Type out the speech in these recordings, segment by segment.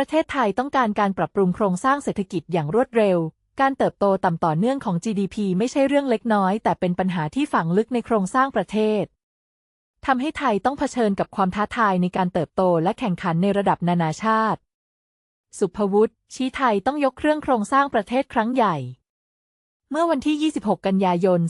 ประเทศไทยต้องการการปรับปรุงโครงสร้างเศรษฐกิจอย่างรวดเร็ว การเติบโตต่ำต่อเนื่องของ GDP ไม่ใช่เรื่องเล็กน้อย แต่เป็นปัญหาที่ฝังลึกในโครงสร้างประเทศทำให้ไทยต้องเผชิญกับความท้าทายในการเติบโตและแข่งขันในระดับนานาชาติ สุภวุฒิชี้ไทยต้องยกเครื่องโครงสร้างประเทศครั้งใหญ่ เมื่อวันที่ 26 กันยายน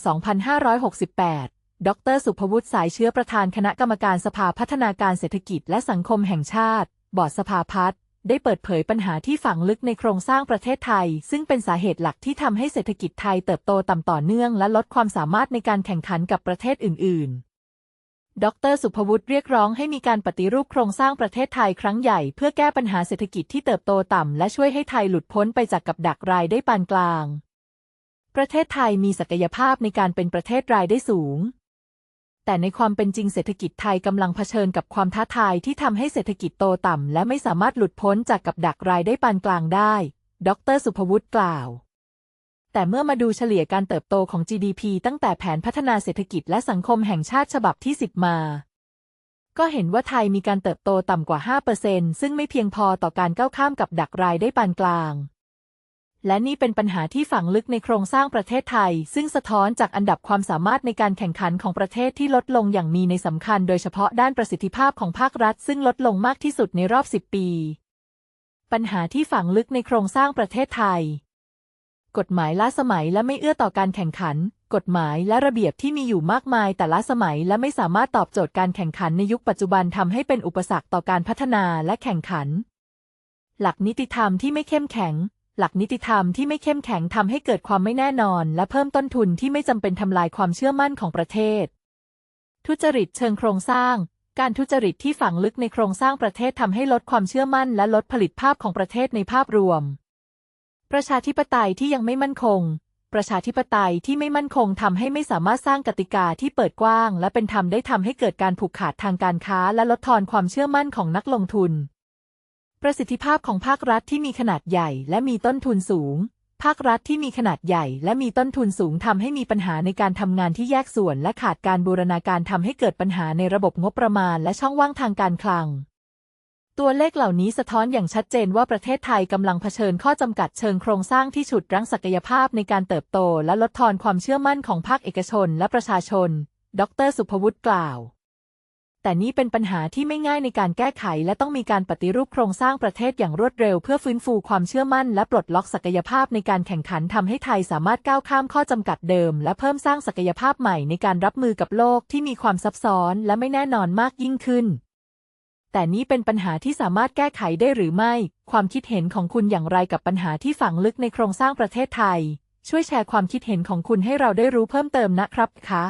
2568 ดร สุภวุฒิสายเชื้อประธานคณะกรรมการสภาพัฒนาการเศรษฐกิจและสังคมแห่งชาติ บอร์ดสภาพัฒน์ ได้เปิดเผยปัญหาที่ฝังลึกในโครงสร้างประเทศไทย ซึ่งเป็นสาเหตุหลักที่ทำให้เศรษฐกิจไทยเติบโตต่ำต่อเนื่อง และลดความสามารถในการแข่งขันกับประเทศอื่น ๆ ดร สุภวุฒิเรียกร้องให้มีการปฏิรูปโครงสร้างประเทศไทยครั้งใหญ่ เพื่อแก้ปัญหาเศรษฐกิจที่เติบโตต่ำและช่วยให้ไทยหลุดพ้นไปจากกับดักรายได้ปานกลาง ประเทศไทยมีศักยภาพในการเป็นประเทศรายได้สูง แต่ในความเป็นจริงเศรษฐกิจไทยกำลังเผชิญกับความท้าทายที่ทำให้เศรษฐกิจโตต่ำและไม่สามารถหลุดพ้นจากกับดักรายได้ปานกลางได้ ดร สุภวุฒิกล่าว แต่เมื่อมาดูเฉลี่ยการเติบโตของ GDP ตั้งแต่แผนพัฒนาเศรษฐกิจและสังคมแห่งชาติฉบับที่ 10 มา ก็เห็นว่าไทยมีการเติบโตต่ำกว่า 5%ซึ่งไม่เพียงพอต่อการก้าวข้ามกับดักรายได้ปานกลาง และนี่เป็นปัญหาที่ฝังลึกในโครงสร้างประเทศไทย ซึ่งสะท้อนจากอันดับความสามารถในการแข่งขันของประเทศที่ลดลงอย่างมีในสำคัญ โดยเฉพาะด้านประสิทธิภาพของภาครัฐ ซึ่งลดลงมากที่สุดในรอบ 10 ปี ปัญหาที่ฝังลึกในโครงสร้างประเทศไทย กฎหมายล้าสมัยและไม่เอื้อต่อการแข่งขัน กฎหมายและระเบียบที่มีอยู่มากมาย แต่ล้าสมัยและไม่สามารถตอบโจทย์การแข่งขันในยุคปัจจุบันทำให้เป็นอุปสรรคต่อการพัฒนาและแข่งขัน หลักนิติธรรมที่ไม่เข้มแข็ง หลักนิติธรรมที่ไม่เข้มแข็งทำให้เกิดความไม่แน่นอน และเพิ่มต้นทุนที่ไม่จำเป็นทำลายความเชื่อมั่นของประเทศ ทุจริตเชิงโครงสร้าง การทุจริตที่ฝังลึกในโครงสร้างประเทศทำให้ลดความเชื่อมั่น และลดผลิตภาพของประเทศในภาพรวม ประชาธิปไตยที่ยังไม่มั่นคง ประชาธิปไตยที่ไม่มั่นคงทำให้ไม่สามารถสร้างกติกาที่เปิดกว้าง และเป็นธรรมได้ทำให้เกิดการผูกขาดทางการค้า และลดทอนความเชื่อมั่นของนักลงทุน ประสิทธิภาพของภาครัฐที่มีขนาดใหญ่และมีต้นทุนสูง ภาครัฐที่มีขนาดใหญ่และมีต้นทุนสูงทำให้มีปัญหาในการทำงานที่แยกส่วนและขาดการบูรณาการทำให้เกิดปัญหาในระบบงบประมาณและช่องว่างทางการคลังตัวเลขเหล่านี้สะท้อนอย่างชัดเจนว่าประเทศไทยกำลังเผชิญข้อจำกัดเชิงโครงสร้างที่ฉุดรั้งศักยภาพในการเติบโตและลดทอนความเชื่อมั่นของภาคเอกชนและประชาชน ดร สุภวุฒิกล่าว แต่นี่เป็นปัญหาที่ไม่ง่ายในการแก้ไข และต้องมีการปฏิรูปโครงสร้างประเทศอย่างรวดเร็ว เพื่อฟื้นฟูความเชื่อมั่น และปลดล็อกศักยภาพในการแข่งขันทำให้ไทยสามารถก้าวข้ามข้อจำกัดเดิม และเพิ่มสร้างศักยภาพใหม่ในการรับมือกับโลกที่มีความซับซ้อนและไม่แน่นอนมากยิ่งขึ้นแต่นี้เป็นปัญหาที่สามารถแก้ไขได้หรือไม่ ความคิดเห็นของคุณอย่างไรกับปัญหาที่ฝังลึกในโครงสร้างประเทศไทย ช่วยแชร์ความคิดเห็นของคุณให้เราได้รู้เพิ่มเติมนะครับคะ